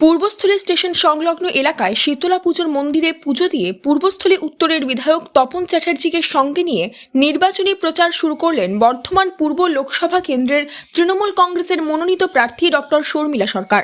Purbasthali station সংলগ্ন এলাকায় শীতলা পুজোর মন্দিরে পুজো দিয়ে পূর্বস্থলী উত্তরের বিধায়ক তপন চ্যাটার্জিকে সঙ্গে নিয়ে নির্বাচনী প্রচার শুরু করলেন বর্ধমান পূর্ব লোকসভা কেন্দ্রের তৃণমূল কংগ্রেসের মনোনীত প্রার্থী ডক্টর শর্মিলা সরকার।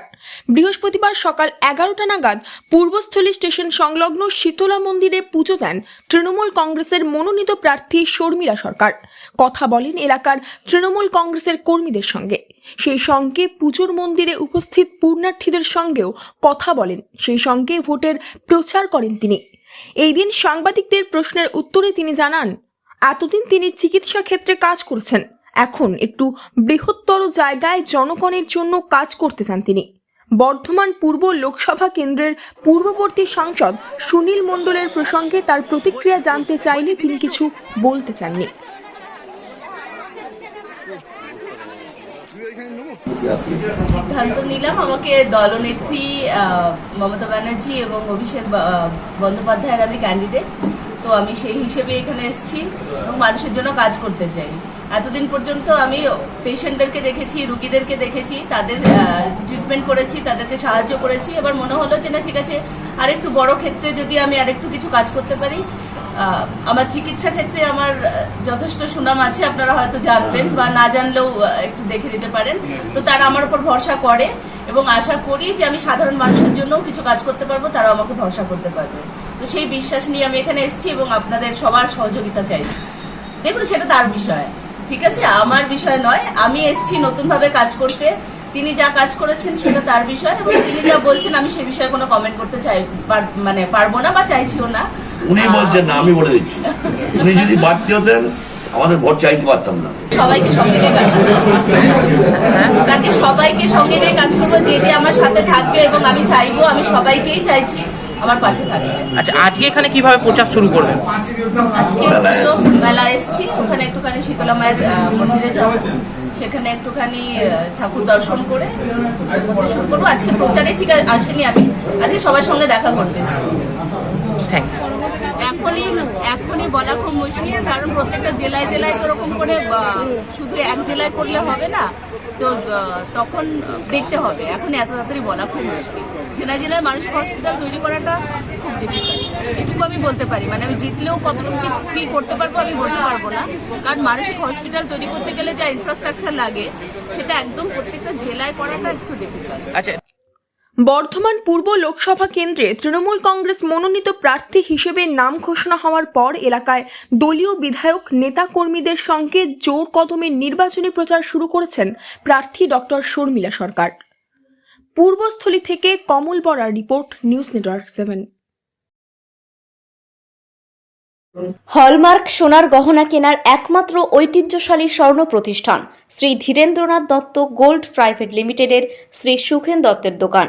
বৃহস্পতিবার সকাল এগারোটা নাগাদ পূর্বস্থলী স্টেশন সংলগ্ন শীতলা মন্দিরে পুজো দেন তৃণমূল কংগ্রেসের মনোনীত প্রার্থী শর্মিলা সরকার। কথা বলেন এলাকার তৃণমূল কংগ্রেসের কর্মীদের সঙ্গে। সেই সঙ্গে পুজোর মন্দিরে উপস্থিত পূর্ণার্থীদের সঙ্গেও কথা বলেন। সেই সঙ্গে ভোটের প্রচার করেন তিনি। এই দিন সাংবাদিকদের প্রশ্নের উত্তরে তিনি জানান, এতদিন তিনি চিকিৎসা ক্ষেত্রে কাজ করেছেন। এখন একটু বৃহত্তর জায়গায় জনগণের জন্য কাজ করতে চান তিনি। বর্ধমান পূর্ব লোকসভা কেন্দ্রের পূর্ববর্তী সাংসদ সুনীল মণ্ডলের প্রসঙ্গে তার প্রতিক্রিয়া জানতে চাইলে তিনি কিছু বলতে চাননি। সিদ্ধান্ত নিলাম। আমাকে দলনেত্রী মমতা ব্যানার্জি এবং অভিষেক বন্দ্যোপাধ্যায়ের আমি ক্যান্ডিডেট তো আমি সেই হিসেবে এখানে এসেছি এবং মানুষের জন্য কাজ করতে চাই। এতদিন পর্যন্ত আমি পেশেন্টদেরকে দেখেছি, রুগীদেরকে দেখেছি, তাদের ট্রিটমেন্ট করেছি, তাদেরকে সাহায্য করেছি। এবার মনে হলো যে, না, ঠিক আছে, আরেকটু বড় ক্ষেত্রে যদি আমি আরেকটু কিছু কাজ করতে পারি আমার চিকিৎসা ক্ষেত্রে আমার যথেষ্ট সুনাম আছে, আপনারা হয়তো জানবেন বা না জানলেও একটু দেখে নিতে পারেন। তো তারা আমার উপর ভরসা করে এবং আশা করি যে, আমি সাধারণ মানুষের জন্য কিছু কাজ করতে পারব তারা আমাকে ভরসা করতে পারবে। তো সেই বিশ্বাস নিয়ে আমি এখানে এসেছি এবং আপনাদের সবার সহযোগিতা চাইছি। দেখুন সেটা তার বিষয় ঠিক আছে? আমার বিষয় নয় আমি এসেছি নতুনভাবে কাজ করতে। তিনি যা কাজ করেছেন সেটা তার বিষয় এবং তিনি যা বলছেন আমি সে বিষয়ে কোনো কমেন্ট করতে চাই মানে পারব না বা চাইছিও না। উনি বলছেন না আমি বলে দিচ্ছি। উনি যদি বাড়তি হতেন আমাদের ভোট চাইতে পারতাম না। সবাইকে সঙ্গে নিয়ে কাজ করব। তাকে সবাইকে সঙ্গে নিয়ে কাজ করব যে যে আমার সাথে থাকবে এবং আমি চাইব আমি সবাইকেই চাইছি। আমার পাশে থাকবে। আচ্ছা আজকে এখানে কীভাবে প্রচার শুরু করবেন? আজকে তো মেলা এসেছি ওখানে একটুখানি শীতলা মায়ের মন্দিরে যাব। সেখানে একটুখানি ঠাকুর দর্শন করে শুরু করব। আজকে প্রচারে ঠিক আসেনি আমি আজকে সবার সঙ্গে দেখা করতে এসেছি। থ্যাংক ইউ এখনই এখনই বলা খুব মুশকিল কারণ প্রত্যেকটা জেলায় জেলায় তো ওরকম করে শুধু এক জেলায় করলে হবে না। তো তখন দেখতে হবে। এখন এত তাড়াতাড়ি বলা খুব মুশকিল। জেলায় জেলায় মানসিক হসপিটাল তৈরি করাটা খুব ডিফিকাল্ট এটুকু আমি বলতে পারি। মানে আমি জিতলেও কতটুকু কি- কি করতে পারব আমি বলতে পারব না। কারণ মানসিক হসপিটাল তৈরি করতে গেলে যা ইনফ্রাস্ট্রাকচার লাগে, সেটা একদম প্রত্যেকটা জেলায় করাটা একটু ডিফিকাল্ট আচ্ছা বর্ধমান পূর্ব লোকসভা কেন্দ্রে তৃণমূল কংগ্রেস মনোনীত প্রার্থী হিসেবে নাম ঘোষণা হওয়ার পর এলাকায় দলীয় বিধায়ক নেতা কর্মীদের সঙ্গে জোর কদমে নির্বাচনী প্রচার শুরু করেছেন প্রার্থী ডক্টর শর্মিলা সরকার। পূর্বস্থলী থেকে Kamal Barar report, news network seven. Hallmark সোনার গহনা কেনার একমাত্র ঐতিহ্যশালী স্বর্ণ প্রতিষ্ঠান শ্রী ধীরেন্দ্রনাথ দত্ত গোল্ড প্রাইভেট লিমিটেডের শ্রী সুখেন দত্তের দোকান।